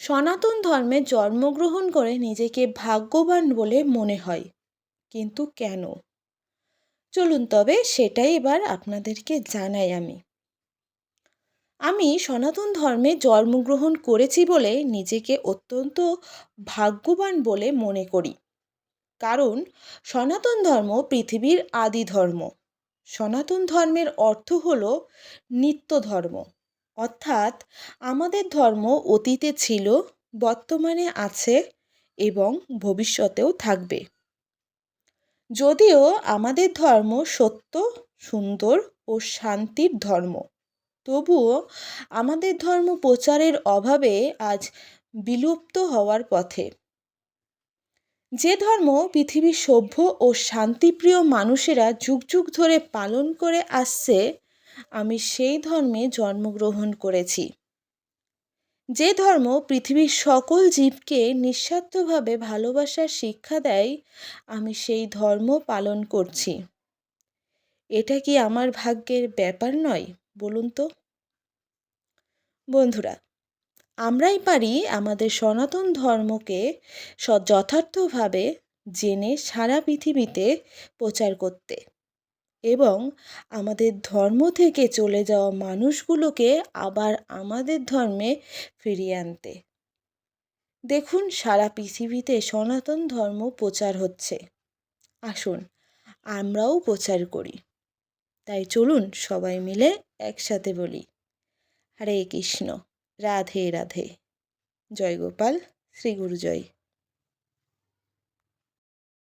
সনাতন ধর্মে জন্মগ্রহণ করে নিজেকে ভাগ্যবান বলে মনে হয়। কিন্তু কেন? চলুন তবে সেটাই এবার আপনাদেরকে জানাই আমি। আমি সনাতন ধর্মে জন্মগ্রহণ করেছি বলে নিজেকে অত্যন্ত ভাগ্যবান বলে মনে করি। কারণ সনাতন ধর্ম পৃথিবীর আদি ধর্ম। সনাতন ধর্মের অর্থ হল নিত্য ধর্ম। অর্থাৎ আমাদের ধর্ম অতীতে ছিল, বর্তমানে আছে এবং ভবিষ্যতেও থাকবে। যদিও আমাদের ধর্ম সত্য, সুন্দর ও শান্তির ধর্ম, তবুও আমাদের ধর্ম প্রচারের অভাবে আজ বিলুপ্ত হওয়ার পথে। যে ধর্ম পৃথিবীর সভ্য ও শান্তিপ্রিয় মানুষেরা যুগ যুগ ধরে পালন করে আসছে আমি সেই ধর্মে জন্মগ্রহণ করেছি। যে ধর্ম পৃথিবীর সকল জীবকে নিঃস্বার্থভাবে ভালোবাসার শিক্ষা দেয়, আমি সেই ধর্ম পালন করছি। এটা কি আমার ভাগ্যের ব্যাপার নয়, বলুন তো? বন্ধুরা, আমরাই পারি আমাদের সনাতন ধর্মকে যথার্থভাবে জেনে সারা পৃথিবীতে প্রচার করতে। এবং আমাদের ধর্ম থেকে চলে যাওয়া মানুষগুলোকে আবার আমাদের ধর্মে ফিরিয়ে আনতে। দেখুন, সারা পৃথিবীতে সনাতন ধর্ম প্রচার হচ্ছে। আসুন, আমরাও প্রচার করি। তাই চলুন, সবাই মিলে একসাথে বলি, হরে কৃষ্ণ, রাধে রাধে। জয় গোপাল, শ্রী গুরু জয়